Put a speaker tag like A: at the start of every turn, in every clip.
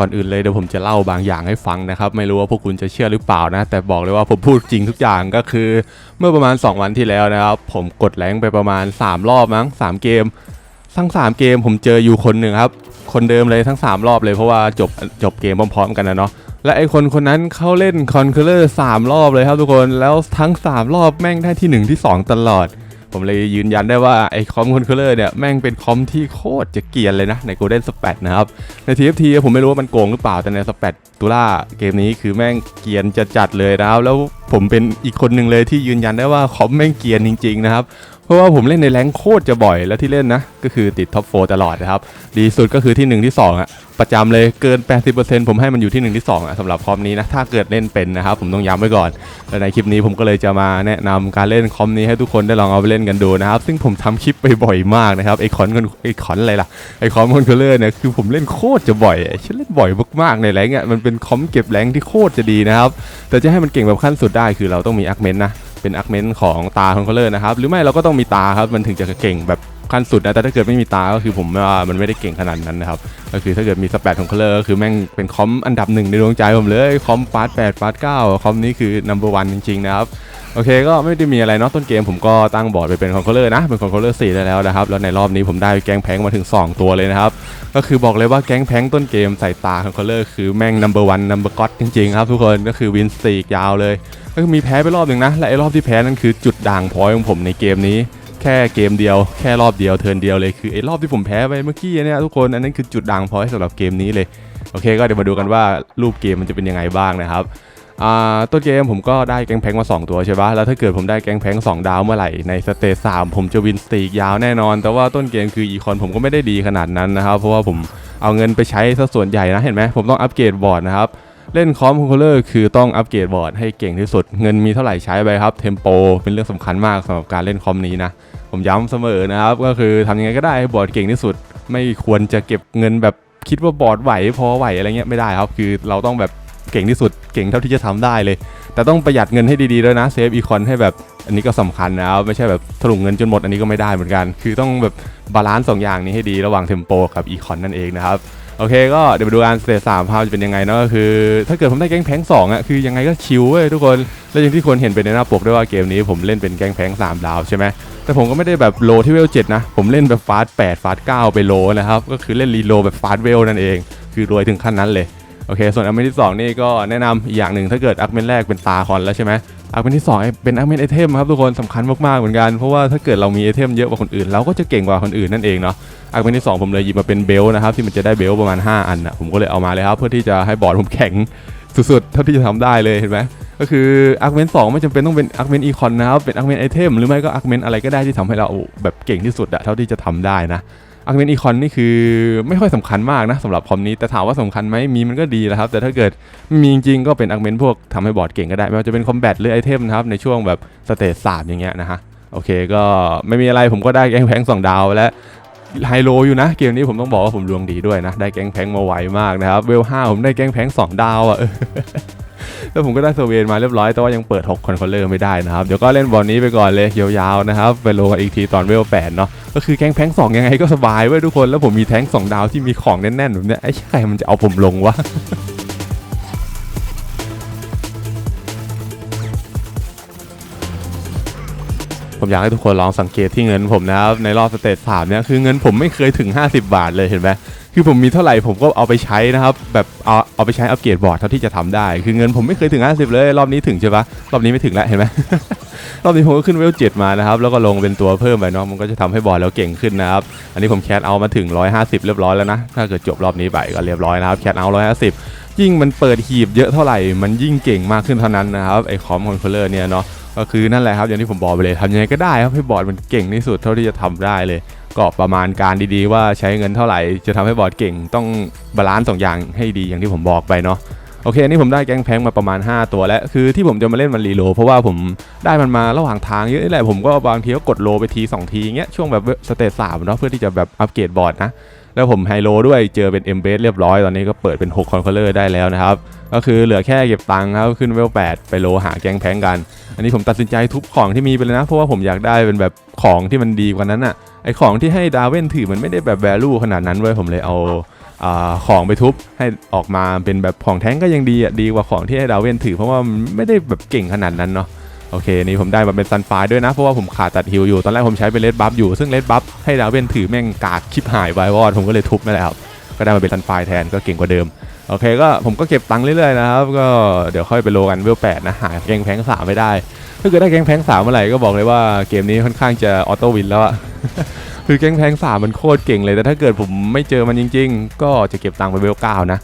A: ก่อนอื่นเลยเดี๋ยวผมจะเล่าบางอย่างให้ฟังนะครับ ไม่รู้ว่าพวกคุณจะเชื่อหรือเปล่านะ แต่บอกเลยว่าผมพูดจริงทุกอย่างก็คือ เมื่อประมาณ 2 วันที่แล้วนะครับ ผมกดแรงไปประมาณ 3 รอบมั้ง 3 เกม ทั้ง 3 เกมผมเจออยู่คนหนึ่งครับ คนเดิมเลยทั้ง 3 รอบเลยเพราะว่าจบจบเกมพร้อมๆกันนะเนาะและไอคนคนนั้นเขาเล่นคอนเคอร์เลอร์สามรอบเลยครับทุกคนแล้วทั้ง 3 รอบแม่งได้ที่ 1 ที่ 2 ตลอด ผมเลยยืนยันได้ว่าไอ้คอมคอนเคอร์เลอร์เนี่ยแม่งเป็นคอมที่โคตรจะเกียนเลยนะใน Golden Spat นะครับ ใน TFT ผมไม่รู้ว่ามันโกงหรือเปล่าแต่ในสเปดตุล่าเกมนี้คือแม่งเกียนจะจัดเลยนะครับ แล้วผมเป็นอีกคนหนึ่งเลยที่ยืนยันได้ว่าคอมแม่งเกียนจริงๆนะครับ ราะว่าผมเล่นในแรงโคตรจะบ่อยแล้วที่เล่นนะ ก็คือติดท็อปโฟตลอดนะครับ ดีสุดก็คือที่ 1 ที่ 2อะประจำเลยเกิน 80%ผมให้มันอยู่ที่ 1 ที่2อะสำหรับคอมนี้นะ ถ้าเกิดเล่นเป็นนะครับ ผมต้องย้ำไว้ก่อนและในคลิปนี้ผมก็เลยจะมาแนะนำการเล่นคอมนี้ให้ทุกคนได้ลองเอาไปเล่นกันดูนะครับ ซึ่งผมทำคลิปไปบ่อยมากนะครับไอคอนไอคอนอะไรล่ะไอคอมคอนเคอร์เลอร์เนี่ยคือผมเล่นโคตรจะบ่อยฉันเล่นบ่อยมากๆในแรงค์อะมันเป็นคอมเก็บแรงที่โคตรจะดีนะครับแต่จะให้มันเก่งแบบขั้นสุดได้คือเราต้องมีอาร์เมนต์นะ เป็นอาร์คเมนต์ของตาคอนโทรเลอร์นะครับ หรือไม่เราก็ต้องมีตาครับ มันถึงจะเก่งแบบ ขั้นสุดนะแต่ถ้าเกิดไม่มีตาก็คือผมว่ามันไม่ได้เก่งขนาดนั้นนะครับก็คือถ้าเกิดมีสเปดของเคอรลเลอร์ก็คือแม่งเป็นคอมอันดับหนึ่งในดวงใจผมเลยคอมฟาสแปดฟาสเก้าคอมนี้คือ number one จริงๆนะครับโอเคก็ไม่ได้มีอะไรเนาะต้นเกมผมก็ตั้งบอร์ดไปเป็นคอนโทรเลอร์นะเป็นคอนโทรเลอร์4ได้แล้วนะครับแล้วในรอบนี้ผมได้แกงแพงมาถึง 2 ตัวเลยนะครับก็คือบอกเลยว่าแก๊งแพงต้นเกมใส่ตาคอนโทรเลอร์คือแม่ง number one number god จริงๆครับทุกคนก็คือวินสตีกยาวเลย ก็คือมีแพ้ไปรอบหนึ่งนะและไอ้รอบที่แพ้นั่นคือจุดด่างพอยของผมในเกมนี้ แค่เกมเดียวแค่รอบเดียวเทิร์นเดียวเลยคือไอ้รอบที่ผมแพ้ไปเมื่อกี้เนี่ยทุกคนอันนั้นคือจุดด่างพอยสำหรับเกมนี้เลยโอเค ก็เดี๋ยวมาดูกันว่ารูปเกมมันจะเป็นยังไงบ้างนะครับต้นเกมผมก็ได้แก๊งแพงมา 2 ตัวใช่ปะแล้วถ้าเกิดผมได้แก๊งแพง2 ดาวเมื่อไหร่ในสเตจ3ผมจะวินสตีกยาวแน่นอน แต่ว่าต้นเกมคืออีคอนผมก็ไม่ได้ดีขนาดนั้นนะครับ เพราะว่าผมเอาเงินไปใช้ซะส่วนใหญ่นะเห็นไหมผมต้องอัปเกรดบอร์ดนะครับ เล่นคอมคอนโทรลเลอร์คือต้องอัปเกรดบอร์ดให้เก่งที่สุด เงินมีเท่าไหร่ใช้ไปครับ เทมโปเป็นเรื่องสำคัญมากสำหรับการเล่นคอมนี้นะ ผมย้ำเสมอนะครับ ก็คือทำยังไงก็ได้ให้บอร์ดเก่งที่สุด ไม่ควรจะเก็บเงินแบบคิดว่าบอร์ดไหวพอไหวอะไรเงี้ยไม่ได้ครับ คือเราต้องแบบเก่งที่สุดเก่งเท่าที่จะทำได้เลย แต่ต้องประหยัดเงินให้ดีๆด้วยนะเซฟอีคอนให้แบบอันนี้ก็สำคัญนะครับไม่ใช่แบบถลุงเงินจนหมดอันนี้ก็ไม่ได้เหมือนกัน คือต้องแบบบาลานซ์สองอย่างนี้ให้ดีระหว่างเทมโปกับอีคอนนั่นเองนะครับ โอเคก็เดี๋ยวไปดูการสเตจสามภาพจะเป็นยังไงเนาะก็คือ ถ้าเกิดผมได้แก๊งแพงสองอะคือยังไงก็ชิวเว้ยทุกคน แล้วอย่างที่คนเห็นไปในหน้าปกด้วยว่าเกมนี้ผมเล่นเป็นแก๊งแพงสามดาวใช่ไหมแต่ผมก็ไม่ได้แบบโลที่เวลเจ็ดนะ ผมเล่นแบบฟาสแปดฟาสเก้าไปโลนะครับ ก็คือเล่นรีโลแบบฟาสเวลนั่นเอง คือรวยถึงขั้นนั้นเลย โอเค ส่วนอัพเมนที่สองนี่ก็แนะนำอีกอย่างหนึ่งถ้าเกิดอัพเมนแรกเป็นตาคอนแล้วใช่ไหมอัพเมนที่สองเป็นอัพเมนไอเทมครับทุกคนสำคัญมากๆเหมือนกันเพราะว่าถ้าเกิดเรามีไอเทมเยอะกว่าคนอื่นเราก็จะเก่งกว่าคนอื่นนั่นเองเนาะอาร์เมนที่ 2 ผมเลยหยิบมาเป็นเบลต์นะครับที่มันจะได้เบลต์ประมาณ 5 อันนะผมก็เลยเอามาเลยครับเพื่อที่จะให้บอร์ดผมแข็งสุดๆเท่าที่จะทำได้เลยเห็นไหมก็คืออาร์เมนสองไม่จำเป็นต้องเป็นอาร์เมนอีคอนนะครับเป็นอาร์เมนไอเทมหรือไม่ก็อาร์เมนอะไรก็ได้ที่ทำให้เราแบบเก่งที่สุดอะเท่าที่จะทำได้นะ อาร์คเมนอีคอนนี่คือไม่ค่อยสำคัญมากนะสำหรับคอมนี้แต่ถามว่าสำคัญไหมมีมันก็ดีแหละครับ แต่ถ้าเกิดมีจริงๆก็เป็นอาร์คเมนพวกทำให้บอร์ดเก่งก็ได้ ไม่ว่าจะเป็นคอมแบทหรือไอเทมนะครับ ในช่วงแบบสเตจสามอย่างเงี้ยนะฮะ โอเคก็ไม่มีอะไรผมก็ได้แกงแพงสองดาวแล้วไฮโลอยู่นะ เกมนี้ผมต้องบอกว่าผมดวงดีด้วยนะ ได้แกงแพงมาไวมากนะครับเวล5ผมได้แกงแพง2ดาวอะ่ะ แล้วผมก็ได้เซเวนมาเรียบร้อยแต่ว่ายังเปิด6คอนโทรลเลอร์ไม่ได้นะครับ เดี๋ยวก็เล่นบอลนี้ไปก่อนเลยยาวๆนะครับ ไปลงกันอีกทีตอนเวลแฝดเนาะก็คือแก๊งแพงสองยังไงก็สบายเว้ยทุกคนแล้วผมมีแท้ง2ดาวที่มีของแน่นๆแบบเนี้ยไอ้ใครมันจะเอาผมลงวะ ผมอยากให้ทุกคนลองสังเกตที่เงินผมนะครับในรอบสเตจสามเนี่ยคือเงินผมไม่เคยถึง 50 บาทเลยเห็นไหมคือผมมีเท่าไหร่ผมก็เอาไปใช้นะครับ แบบเอาเอาไปใช้อัปเกรดบอร์ดเท่าที่จะทำได้ คือเงินผมไม่เคยถึง 50 เลย รอบนี้ถึงใช่ปะรอบนี้ไม่ถึงแล้วเห็นไหม รอบนี้ผมก็ขึ้นเวลเจ็ดมานะครับ แล้วก็ลงเป็นตัวเพิ่มไปเนาะมันก็จะทำให้บอร์ดเราเก่งขึ้นนะครับ อันนี้ผมแคทเอามาถึง 150 เรียบร้อยแล้วนะ ถ้าเกิดจบรอบนี้ไปก็เรียบร้อยนะครับแคทเอา150 ยิ่งมันเปิดหีบเยอะเท่าไหร่มันยิ่งเก่งมากขึ้นเท่านั้นนะครับไอ้คอมคอนโทรลเลอร์เนี่ยเนาะ ก็คือนั่นแหละครับอย่างที่ผมบอกไปเลยทำยังไงก็ได้ครับให้บอร์ดมันเก่งที่สุดเท่าที่จะทำได้เลยก็ประมาณการดีๆ ว่าใช้เงินเท่าไหร่จะทำให้บอร์ดเก่งต้องบาลานซ์สองอย่างให้ดีอย่างที่ผมบอกไปเนาะโอเคอันนี้ผมได้แก๊งแพงมาประมาณ 5 ตัวแล้วคือที่ผมจะมาเล่นมันรีโลเพราะว่าผมได้มันมาระหว่างทางเยอะนี่แหละผมก็บางทีก็กดโลไปที 2 ทีเงี้ยช่วงแบบสเตจสามเนาะเพื่อที่จะแบบอัปเกรดบอร์ดนะ แล้วผมไฮโลด้วยเจอเป็น m b a s เรียบร้อยตอนนี้ก็เปิดเป็น 6 คอนโทรลเลอร์ได้แล้วนะครับ ก็คือเหลือแค่เก็บตังค์ครับขึ้นเวล 8 ไปโลหาแกงแพงกัน อันนี้ผมตัดสินใจทุบของที่มีไปเลยนะ เพราะว่าผมอยากได้เป็นแบบของที่มันดีกว่านั้นอะไอของที่ให้ดาเวนถือมันไม่ได้แบบแวลูขนาดนั้นเว้ยผมเลยเอาอของไปทุบให้ออกมาเป็นแบบของแท้งก็ยังดีอะดีกว่าของที่ให้ดาวเวนถือเพราะว่ามันไม่ได้แบบเก่งขนาดนั้นเนาะ โอเคนี่ผมได้มาเป็นซันไฟด้วยนะ เพราะว่าผมขาดตัดฮิวอยู่ ตอนแรกผมใช้เป็นเลดบัฟอยู่ซึ่งเลดบัฟให้ดาวเวนถือแม่งกากชิบหายไปวอดผมก็เลยทุบนั่นแหละครับก็ได้มาเป็นซันไฟแทนก็เก่งกว่าเดิมโอเคก็ผมก็เก็บตังค์เรื่อยๆนะครับก็เดี๋ยวค่อยไปโลกันเวลแปดนะหาแกงแพงสามไม่ได้ถ้าเกิดได้แกงแพงสามเมื่อไหร่ก็บอกเลยว่าเกมนี้ค่อนข้างจะออโต้วินแล้วอะคือแกงแพงสามมันโคตรเก่งเลยแต่ถ้าเกิดผมไม่เจอมันจริง ๆ ก็จะเก็บตังค์ไปเวลเก้านะ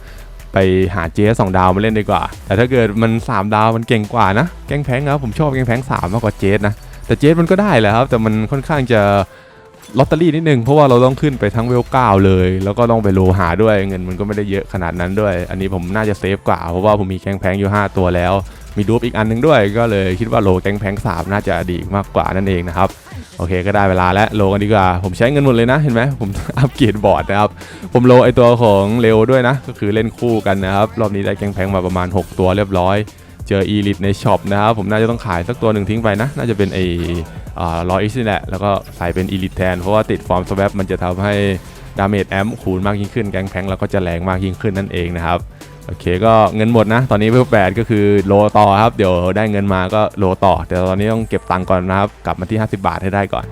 A: ไปหาเจสองดาวมาเล่นดีกว่า แต่ถ้าเกิดมัน 3 ดาวมันเก่งกว่านะ แกงแพงครับผมชอบแกงแพงสามมากกว่าเจสนะ แต่เจสมันก็ได้แหละครับ แต่มันค่อนข้างจะลอตเตอรี่นิดนึง เพราะว่าเราต้องขึ้นไปทั้งเวลเก้าเลย แล้วก็ต้องไปโลหาด้วยเงินมันก็ไม่ได้เยอะขนาดนั้นด้วย อันนี้ผมน่าจะเซฟกว่า เพราะว่าผมมีแกงแพงอยู่ 5 ตัวแล้ว มีดูปอีกอันหนึงด้วย ก็เลยคิดว่าโลแกงแพงสามน่าจะดีมากกว่านั่นเองนะครับ โอเคก็ได้เวลาแล้วโลกันดีกว่า ผมใช้เงินหมดเลยนะ เห็นไหมผมอัปเกรดบอร์ดนะครับ ผมโลไอตัวของเร็วด้วยนะ ก็คือเล่นคู่กันนะครับ รอบนี้ได้แกงแพงมาประมาณ 6 ตัวเรียบร้อย เจออีลิทในช็อปนะครับ ผมน่าจะต้องขายสักตัวหนึ่งทิ้งไปนะ น่าจะเป็นไอรออิสนี่แหละ แล้วก็ใส่เป็นอีลิทแทน เพราะว่าติดฟอร์มสวปมันจะทำให้ดาเมจแอมคูณมากยิ่งขึ้นแกงแพงแล้วก็จะแรงมากยิ่งขึ้นนั่นเองนะครับ โอเคก็เงินหมดนะ ตอนนี้เพิ่มแปดก็คือโลต่อครับ เดี๋ยวได้เงินมาก็โลต่อ แต่ตอนนี้ต้องเก็บตังค์ก่อนนะครับ กลับมาที่ 50 บาทให้ได้ก่อน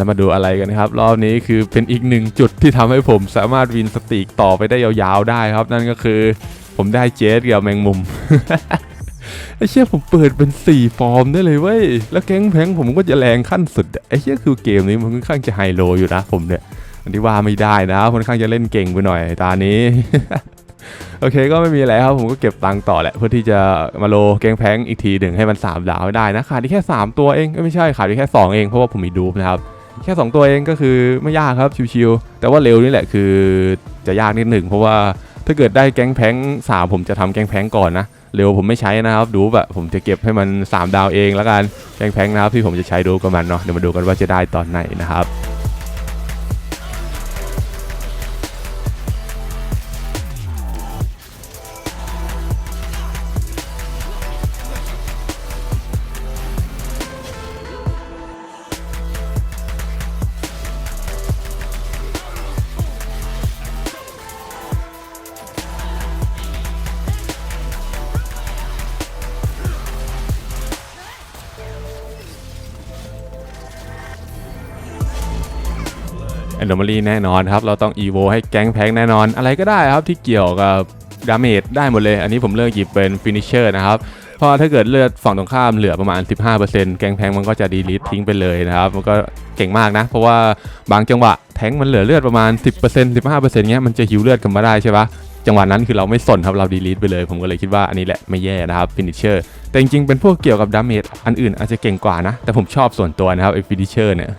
A: แล้วมาดูอะไรกันครับ รอบนี้คือเป็นอีกหนึ่งจุดที่ทำให้ผมสามารถวินสติกต่อไปได้ยาวๆได้ครับ นั่นก็คือผมได้เจสกับแมงมุมไอ้เชี่ยผมเปิดเป็น 4 ฟอร์มได้เลยเว้ย แล้วแก๊งแพงผมก็จะแรงขั้นสุดไอ้เชี่ยคือเกมนี้มันค่อนข้างจะไฮโลอยู่นะผมเนี่ยอันที่ว่าไม่ได้นะค่อนข้างจะเล่นเก่งไปหน่อยตานี้ โอเคก็ไม่มีอะไรครับผมก็เก็บตังค์ต่อแหละเพื่อที่จะมาโลแกงแพงอีกทีหนึ่งให้มัน 3 ดาวได้นะขาดอีกแค่ 3 ตัวเองก็ไม่ใช่ขาดอีกแค่ 2 เองเพราะว่าผมมีดูนะครับ แค่ 2 ตัวเองก็คือไม่ยากครับชิวๆแต่ว่าเร็วนี่แหละคือจะยากนิดหนึ่งเพราะว่าถ้าเกิดได้แก๊งแพงสามผมจะทำแก๊งแพงก่อนนะเร็วผมไม่ใช้นะครับดูแบบผมจะเก็บให้มัน 3 ดาวเองแล้วกันแก๊งแพงนะครับที่ผมจะใช้ดูกับมันเนาะเดี๋ยวมาดูกันว่าจะได้ตอนไหนนะครับ แอนโดมารีแน่นอนครับ เราต้องอีโวให้แก๊งแพงแน่นอน อะไรก็ได้ครับที่เกี่ยวกับดาเมจได้หมดเลย อันนี้ผมเลือกหยิบเป็นฟินิชเชอร์นะครับเพราะถ้าเกิดเลือดฝั่งตรงข้ามเหลือประมาณ 15%แก๊งแพงมันก็จะดีลิททิ้งไปเลยนะครับ มันก็เก่งมากนะ เพราะว่าบางจังหวะแทงมันเหลือเลือดประมาณ 10% 15%เงี้ยมันจะหิวเลือดกันมาได้ใช่ปะจังหวะนั้นคือเราไม่สนครับเราดีลิทไปเลย ผมก็เลยคิดว่าอันนี้แหละไม่แย่นะครับฟินิชเชอร์แต่จริงๆเป็นพวกเกี่ยวกับดาเมจอันอื่นอาจจะเก่งกว่านะ แต่ผมชอบส่วนตัวนะครับไอ้ฟินิชเชอร์เนี่ย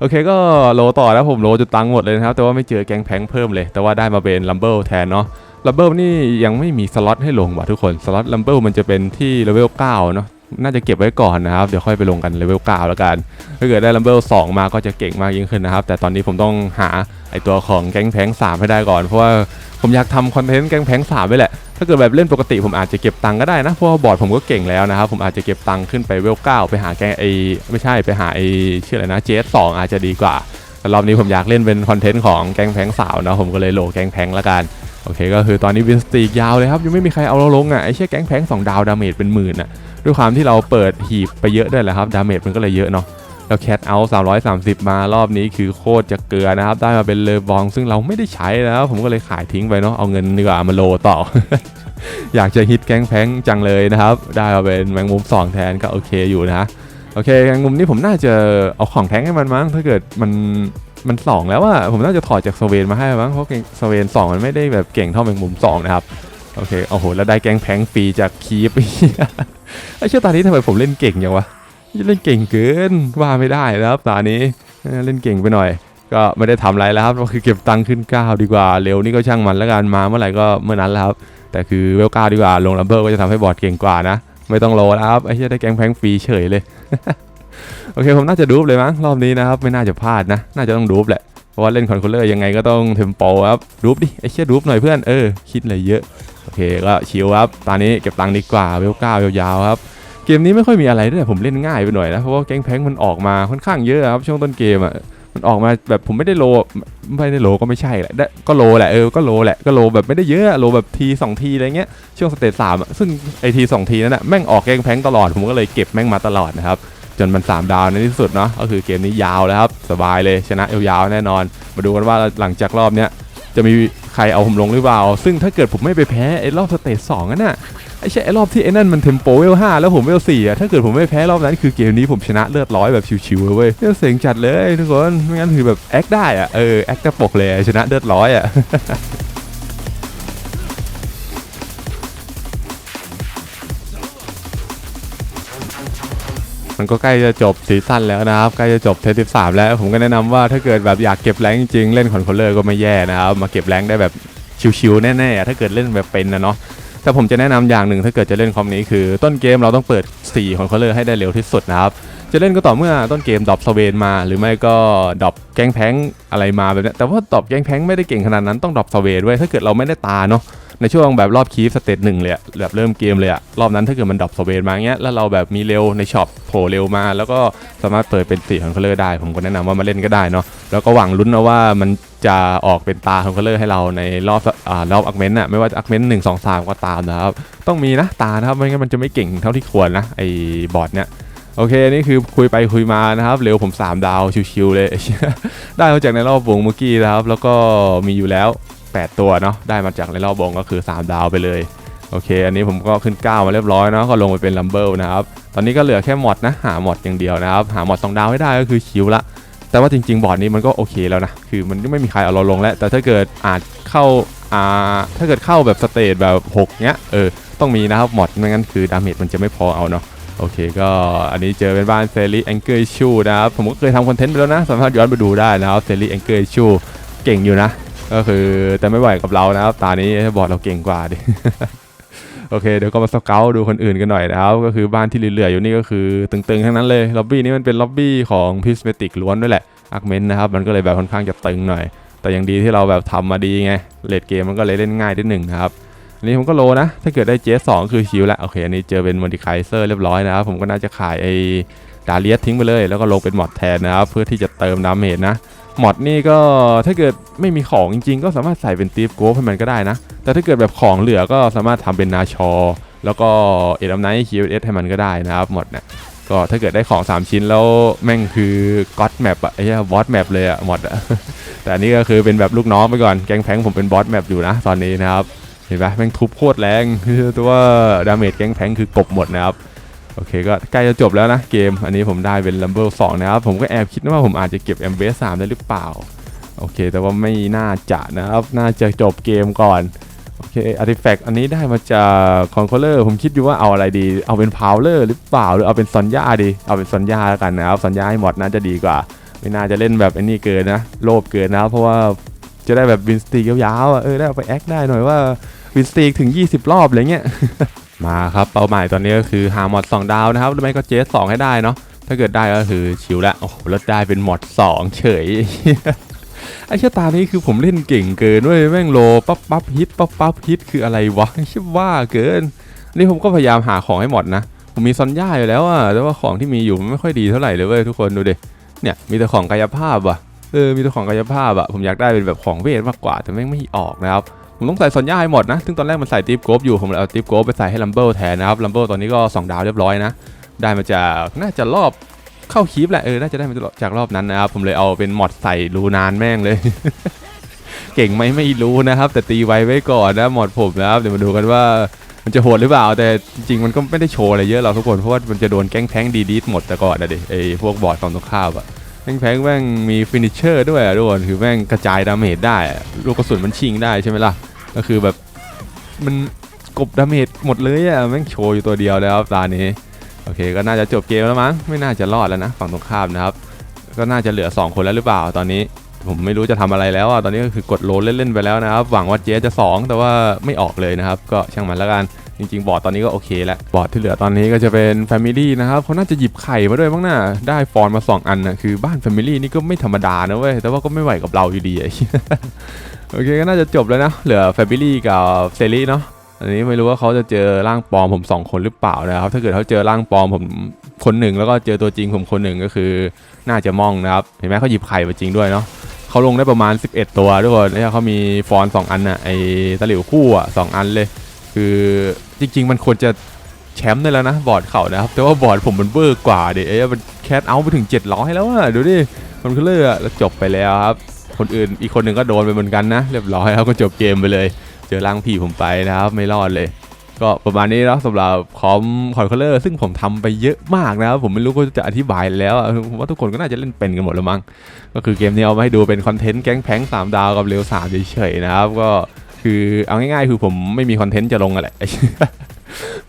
A: โอเคก็โลต่อแล้วผมโลจนตังหมดเลยนะครับ แต่ว่าไม่เจอแกงแพงเพิ่มเลย แต่ว่าได้มาเป็นลัมเบิลแทนเนาะลัมเบิลนี่ยังไม่มีสล็อตให้ลงว่ะทุกคนสล็อตลัมเบิลมันจะเป็นที่เลเวล9เนาะน่าจะเก็บไว้ก่อนนะครับ เดี๋ยวค่อยไปลงกันเลเวล9แล้วกัน ถ้าเกิดได้ลัมเบิล2มาก็จะเก่งมากยิ่งขึ้นนะครับ แต่ตอนนี้ผมต้องหาไอตัวของแก๊งแพง3ให้ได้ก่อน เพราะว่า ผมอยากทำคอนเทนต์แกงแพง3ไว้แหละ ถ้าเกิดแบบเล่นปกติผมอาจจะเก็บตังค์ก็ได้นะ เพราะว่าบอร์ดผมก็เก่งแล้วนะครับ ผมอาจจะเก็บตังค์ขึ้นไปเวล9ไปหาแกงไอไม่ใช่ไปหาไอชื่ออะไรนะเจสสอาจจะดีกว่าแต่รอบนี้ผมอยากเล่นเป็นคอนเทนต์ของแกงแพงสาวนะผมก็เลยโหลแกงแพงละกันโอเคก็คือตอนนี้วินสตีกยาวเลยครับยังไม่มีใครเอาเราลงอะไอเชี่ยแก๊งแพงสองดาวดาเมจเป็นหมื่นอะด้วยความที่เราเปิดหีบไปเยอะด้วยแหละครับดาเมจมันก็เลยเยอะเนาะ แล้วแคทเอา330มารอบนี้คือโคตรจะเกลือนะครับ ได้มาเป็นเลบอง ซึ่งเราไม่ได้ใช้นะครับ ผมก็เลยขายทิ้งไปเนาะเอาเงินดีกว่ามาโลต่อ อยากจะฮิตแก๊งแพงจังเลยนะครับ ได้มาเป็นแมงมุมสองแทนก็โอเคอยู่นะโอเคแมงมุมนี้ผมน่าจะเอาของแท้งให้มันมั้งถ้าเกิดมันมันสองแล้วอะผมน่าจะถอดจากสเวนมาให้มั้งเพราะสเวนสองมันไม่ได้แบบเก่งเท่าแมงมุมสองนะครับโอเคโอ้โหแล้วได้แก๊งแพงฟรีจากคีปไอ้เชื่อตานี้ทำไมผมเล่นเก่งอย่างวะ เล่นเก่งเกินว่าไม่ได้นะครับตานี้เล่นเก่งไปหน่อย ก็ไม่ได้ทำอะไรแล้วครับก็คือเก็บตังค์ขึ้นก้าวดีกว่าเร็วนี่ก็ช่างมันแล้วกันมาเมื่อไหร่ก็เมื่อนั้นแล้วครับแต่คือเวลก้าดีกว่าลงลัมเบอร์ก็จะทำให้บอร์ดเก่งกว่านะ ไม่ต้องโลแล้วครับไอ้เหี้ยได้แกงแพงฟรีเฉยเลยโอเคผมน่าจะดูบเลยมั้งรอบนี้นะครับไม่น่าจะพลาดนะ น่าจะต้องดูบแหละเพราะว่าเล่นคอนโทรลเลอร์ยังไงก็ต้องเทมโปครับดูบดิไอ้เชี่ยดูบหน่อยเพื่อนเออคิดอะไรเยอะโอเคก็ชิลครับตอนนี้เก็บตังค์ดีกว่าเวลเก้ายาวๆครับ เกมนี้ไม่ค่อยมีอะไรด้วยผมเล่นง่ายไปหน่อยนะเพราะว่าแก๊งแพงมันออกมาค่อนข้างเยอะครับช่วงต้นเกมอะมันออกมาแบบผมไม่ได้โลไม่ได้โลก็ไม่ใช่แหละก็โลแหละเออก็โลแหละก็โลแบบไม่ได้เยอะโลแบบทีสองทีอะไรเงี้ยช่วงสเตจสามอะซึ่งไอทีสองทีนั้นอะแม่งออกแก๊งแพงตลอดผมก็เลยเก็บแม่งมาตลอดนะครับจนมัน 3 ดาวในที่สุดเนาะก็คือเกมนี้ยาวแล้วครับ สบายเลยชนะยาวๆแน่นอน มาดูกันว่าหลังจากรอบเนี้ยจะมีใครเอาผมลงหรือเปล่า ซึ่งถ้าเกิดผมไม่ไปแพ้ไอ้รอบสเตจสองนั่นน่ะ ไอ้ใช่ไอ้รอบที่ไอ้นั่นมันเทมโปเวลห้าแล้วผมเวลสี่อะถ้าเกิดผมไม่แพ้รอบนั้นคือเกมนี้ผมชนะเลือดร้อยแบบชิวๆเว้ยเสียงจัดเลยทุกคนไม่งั้นคือแบบแอคได้อะเออแอคกระปกเลยชนะเลือดร้อยอะมันก็ใกล้จะจบซีซั่นแล้วนะครับ ใกล้จะจบเทสสิบสามแล้ว ผมก็แนะนำว่าถ้าเกิดแบบอยากเก็บแรงจริงๆ เล่นคอนโทรลเลอร์ก็ไม่แย่นะครับ มาเก็บแรงได้แบบชิวๆแน่ๆ ถ้าเกิดเล่นแบบเป็นนะเนาะ แต่ผมจะแนะนำอย่างหนึ่งถ้าเกิดจะเล่นคอมนี้คือต้นเกมเราต้องเปิด4ของเขาเลยให้ได้เร็วที่สุดนะครับ จะเล่นก็ต่อเมื่อต้นเกมดรอปสเวนมา หรือไม่ก็ดรอปแกงแพงอะไรมาแบบนี้แต่ว่าดรอปแกงแพงไม่ได้เก่งขนาดนั้นต้องดรอปสเวนไว้ถ้าเกิดเราไม่ได้ตาเนาะในช่วงแบบรอบคีฟสเตจหนึ่งเลยแบบเริ่มเกมเลยอะรอบนั้นถ้าเกิดมันดรอปสเวนมาเงี้ยแล้วเราแบบมีเร็วในช็อปโผล่เร็วมา แล้วก็สามารถเปิดเป็นสีของเขาเลยได้ ผมก็แนะนำว่ามาเล่นก็ได้เนาะแล้วก็หวังลุ้นนะว่ามัน จะออกเป็นตาของเขาเลยให้เราในรอบอ่ารอบอักเมนต์อะไม่ว่าอักเมนต์หนึ่งสองสามก็ตามนะครับ ต้องมีนะตานะครับ ไม่งั้นมันจะไม่เก่งเท่าที่ควรนะไอ้บอร์ดเนี่ยโอเค นี่คือคุยไปคุยมานะครับ เร็วผม 3 ดาวชิวๆเลย ได้มาจากในรอบวงเมื่อกี้นะครับ แล้วก็มีอยู่แล้ว 8 ตัวเนาะได้มาจากในรอบวงก็คือ 3 ดาวไปเลย โอเค อันนี้ผมก็ขึ้น 9 มาเรียบร้อยเนาะก็ลงไปเป็นลัมเบิลนะครับ ตอนนี้ก็เหลือแค่หมดนะ หาหมดอย่างเดียวนะครับ หาหมดสองดาวให้ได้ก็คือชิวละ แต่ว่าจริง ๆ บอร์ดนี้มันก็โอเคแล้วนะ คือมันไม่มีใครเอาเราลงแล้ว แต่ถ้าเกิดอาจเข้าอ่าถ้าเกิดเข้าแบบสเตจแบบ6เนี้ย เออ ต้องมีนะครับมอดไม่งั้นคือดาเมจมันจะไม่พอเอาเนาะ โอเค ก็อันนี้เจอเป็นบ้านเซรีแองเกิลชูนะครับ ผมก็เคยทำคอนเทนต์ไปแล้วนะ สามารถย้อนไปดูได้นะครับเซรีแองเกิลชูเก่งอยู่นะ ก็คือแต่ไม่ไหวกับเรานะครับ ตานี้บอร์ดเราเก่งกว่าดิ โอเคเดี๋ยวก็มาสเกลดูคนอื่นกันหน่อยนะครับ ก็คือบ้านที่เหลืออยู่นี่ก็คือตึงๆทั้งนั้นเลยล็อบบี้นี้มันเป็นล็อบบี้ของพิสเมติกล้วนด้วยแหละอาร์เมนนะครับมันก็เลยแบบค่อนข้างจะตึงหน่อย แต่ย่างดีที่เราแบบทำมาดีไงเลดเกมมันก็เลยเล่นง่ายนิดหนึ่งนะครับอันนี้ผมก็โลนะ ถ้าเกิดได้เจสสองคือชิวแล้วโอเคอันนี้เจอเป็นมอนติไคเซอร์เรียบร้อยนะครับผมก็น่าจะขายไอ้ดาเลียสทิ้งไปเลย แล้วก็ลงเป็นมอดแทนนะครับเพื่อที่จะเติมดาเมจนะ มอดนี่ก็ถ้าเกิดไม่มีของจริงๆ ก็สามารถใส่เป็นตีฟโกฟให้มันก็ได้นะ แต่ถ้าเกิดแบบของเหลือก็สามารถทำเป็นนาชอ แล้วก็เอ็ดอัมไนท์คิวเอสให้มันก็ได้นะครับหมดเนี่ยก็ถ้าเกิดได้ของ 3 ชิ้นแล้วแม่งคือก็อดแมปอะไอ้เหี้ยวอตแมปเลยอะหมดอะแต่อันนี้ก็คือเป็นแบบลูกน้องไปก่อนแกงแพงผมเป็นบอสแมปอยู่นะตอนนี้นะครับเห็นปะแม่งทุบโคตรแรงคือตัวดาเมจแกงแพงคือกบหมดนะครับ โอเคก็ใกล้จะจบแล้วนะเกม อันนี้ผมได้เป็นลัมเบอร์สองนะครับ ผมก็แอบคิดว่าผมอาจจะเก็บแอมเบสสามได้หรือเปล่า โอเค แต่ว่าไม่น่าจะนะครับ น่าจะจบเกมก่อนโอเคอาร์ติแฟกต์อันนี้ได้มาจากคอนโคลเลอร์ผมคิดอยู่ว่าเอาอะไรดี เอาเป็นพาวเลอร์หรือเปล่า หรือเอาเป็นซอนยาดี เอาเป็นซอนยาแล้วกันนะครับซอนยาให้หมดน่าจะดีกว่า ไม่น่าจะเล่นแบบไอ้นี่เกินนะ โลภเกินนะครับเพราะว่าจะได้แบบวินสตีกยาวๆอะเออได้เอาไปแอคได้หน่อยว่าวินสตีกถึง 20 รอบอะไรเงี้ย มาครับเป้าหมายตอนนี้ก็คือหาหมด2ดาวนะครับหรือไม่ก็เจส2ให้ได้เนาะถ้าเกิดได้ก็คือชิวล้วโอ้โหแล้วได้เป็นหมด2เฉยไอ้เชยตานี้คือผมเล่นเก่งเกินเว้ยแม่งโลปั๊บปั๊บฮิตปั๊บปั๊บฮิตคืออะไรวะเชื่อว่าเกินนี่ผมก็พยายามหาของให้หมดนะผมมีซอนย่าอยู่แล้วอะแต่ว่าของที่มีอยู่มันไม่ค่อยดีเท่าไหร่เลยเว้ยทุกคนดูดิเนี่ยมีแต่ของกายภาพว่ะเออมีแต่ของกายภาพอะผมอยากได้เป็นแบบของเวทมากกว่าแต่แม่งไม่ออกนะครับ ผมต้องใส่ซอนย่าให้หมดนะ ซึ่งตอนแรกมันใส่ทิปโกบอยู่ ผมเลยเอาทิปโกบไปใส่ให้ลัมเบิลแทนนะครับ ลัมเบิลตอนนี้ก็ 2 ดาวเรียบร้อยนะ ได้มาจากน่าจะรอบเข้าคีปแหละ เออ น่าจะได้มาจากรอบนั้นนะครับ ผมเลยเอาเป็นมอดใส่รูนานแม่งเลย เก่งไหมไม่รู้นะครับ แต่ตีไว้ไว้ก่อนนะหมดผมนะครับ เดี๋ยวมาดูกันว่ามันจะโหดหรือเปล่า แต่จริงๆมันก็ไม่ได้โชว์อะไรเยอะหรอกทุกคน เพราะว่ามันจะโดนแก๊งแพงดีดีหมดแต่ก่อนนะดิไอพวกบอร์ดฝั่งตรงข้ามอะ แก๊งแพงแม่งมีฟินิชเชอร์ด้วยอะทุกคนคือแม่งกระจายดาเมจได้ลูกกระสุนมันชิงได้ใช่ไหมล่ะ ก็คือแบบมันกบดาเมจหมดเลยอะแม่งโชว์อยู่ตัวเดียวแล้วครับตานี้โอเคก็น่าจะจบเกมแล้วมั้งไม่น่าจะรอดแล้วนะฝั่งตรงข้ามนะครับ ก็น่าจะเหลือ 2 คนแล้วหรือเปล่าตอนนี้ ผมไม่รู้จะทำอะไรแล้วอะตอนนี้ก็คือกดโลเล่นๆไปแล้วนะครับ หวังว่าเจสจะ 2 แต่ว่าไม่ออกเลยนะครับ ก็ช่างมันแล้วกัน จริง ๆ บอร์ดตอนนี้ก็โอเคแล้ว บอร์ดที่เหลือตอนนี้ก็จะเป็น Family นะครับเขาน่าจะหยิบไข่มาด้วยมั้งน่ะได้ฟอนมา 2 อันนะคือบ้าน Family นี่ก็ไม่ธรรมดานะเว้ย แต่ว่าก็ไม่ไหวกับเราอยู่ดีโอเคก็น่าจะจบแล้วนะ เหลือ Family กับเซรีเนาะอันนี้ไม่รู้ว่าเขาจะเจอร่างปลอมผมสองคนหรือเปล่านะครับ ถ้าเกิดเขาเจอร่างปลอมผมคนหนึ่งแล้วก็เจอตัวจริงผมคนหนึ่งก็คือ น่าจะมองนะครับ เห็นไหมเขาหยิบไข่มาจริงด้วยเนาะเขาลงได้ประมาณ 11 ตัวทุกคนแล้วเขามีฟอนต์สองอันน่ะไอตะหลิวคู่อะสองอันเลย คือจริง ๆ มันควรจะแชมป์ได้แล้วนะบอร์ดเขานะครับ แต่ว่าบอร์ดผมมันเบอร์กว่าเดี๋ยวมันแคทเอาไปถึง 700 แล้วอะดูดิมันก็เลยอะแล้วจบไปแล้วครับ คนอื่นอีกคนหนึ่งก็โดนไปเหมือนกันนะ เรียบร้อยแล้วก็จบเกมไปเลย เจอร่างผีผมไปนะครับไม่รอดเลย ก็ประมาณนี้แล้วสำหรับคอมคอนโทรลเลอร์ซึ่งผมทำไปเยอะมากนะครับผมไม่รู้ว่าจะอธิบายแล้วผมว่าทุกคนก็น่าจะเล่นเป็นกันหมดแล้วมั้งก็คือเกมนี้เอามาให้ดูเป็นคอนเทนต์แก๊งแพงสามดาวกับเร็วสามเฉยๆนะครับก็ คือเอาง่ายๆ คือผมไม่มีคอนเทนต์จะลงอะแหละ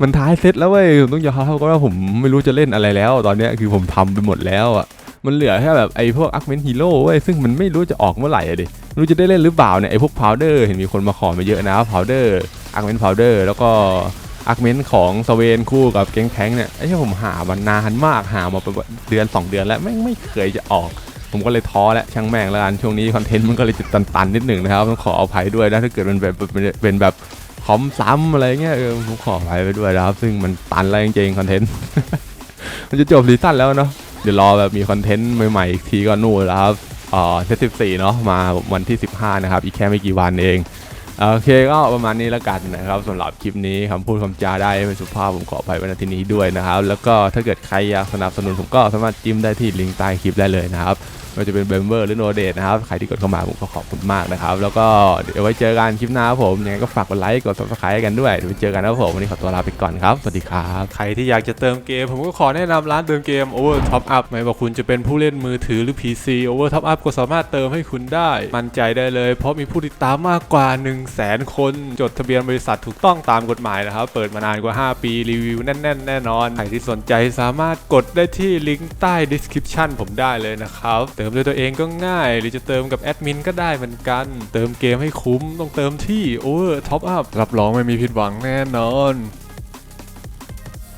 A: มันท้ายเซตแล้วเว้ยต้องยอมรับก็ว่าผมไม่รู้จะเล่นอะไรแล้ว ตอนนี้คือผมทำไปหมดแล้วอะมันเหลือแค่แบบไอ้พวกอัคเมนฮีโร่เว้ยซึ่งมันไม่รู้จะออกเมื่อไหร่อะดิรู้จะได้เล่นหรือเปล่าเนี่ยไอ้พวกพาวเดอร์เห็นมีคนมาขอมาเยอะนะพาวเดอร์อาร์เมนพาวเดอร์แล้วก็อาร์เมนของสเวนคู่กับเก้งแพงเนี่ยไอ้ที่ผมหามานานมากหามาเป็นเดือน 2 เดือนแล้วไม่งไม่เคยจะออก ผมก็เลยท้อแล้วช่างแม่งแล้วกันช่วงนี้คอนเทนต์มันก็เลยจะตันๆนิดหนึ่งนะครับต้องขออภัยด้วยนะถ้าเกิดมันแบบเป็นแบบคอมซ้ำอะไรเงี้ยเออผมขออภัยไปด้วยนะครับ ซึ่งมันตันแล้วจริงๆคอนเทนต์ มันจะจบซีซั่นแล้วเนาะเดี๋ยวรอแบบมีคอนเทนต์ใหม่ๆอีกทีก็นู่นแล้วครับเออเซตสิบสี่เนาะมาวันที่ 15 นะครับ อีกแค่ไม่กี่วันเอง โอเคก็ประมาณนี้แล้วกันนะครับสำหรับคลิปนี้คำพูดคำจาได้เป็นสุภาพผมขออภัยไว้ณที่นี้ด้วยนะครับ แล้วก็ถ้าเกิดใครอยากสนับสนุนผมก็สามารถจิ้มได้ที่ลิงก์ใต้คลิปได้เลยนะครับ ว่าจะเป็นเบมเบอร์หรือโนเดตนะครับ ใครที่กดเข้ามาผมก็ขอบคุณมากนะครับ แล้วก็เดี๋ยวไว้เจอกันคลิปหน้าครับผม ยังไงก็ฝากกดไลค์ กด subscribe กันด้วย เดี๋ยวไว้เจอกันนะครับผม วันนี้ขอตัวลาไปก่อนครับ สวัสดีครับ
B: ใครที่อยากจะเติมเกม ผมก็ขอแนะนำร้านเติมเกม Over Top Up ไม่ว่าคุณจะเป็นผู้เล่นมือถือหรือ PC Over Top Up ก็สามารถเติมให้คุณได้ มั่นใจได้เลย เพราะมีผู้ติดตามมากกว่า 1 0 0 0 0แสนคน จดทะเบียนบริษัทถูกต้องตามกฎหมายนะครับ เปิดมานานกว่า 5 ปีรีวิวแน่นๆแน่นอน ใครที่สนใจสามารถกดได้ที่ลิงก์ใต้ description ผมได้เลยนะครับเติมด้วยตัวเองก็ง่าย หรือจะเติมกับแอดมินก็ได้เหมือนกัน เติมเกมให้คุ้มต้องเติมที่ Over Top Up รับรองไม่มีผิดหวังแน่นอน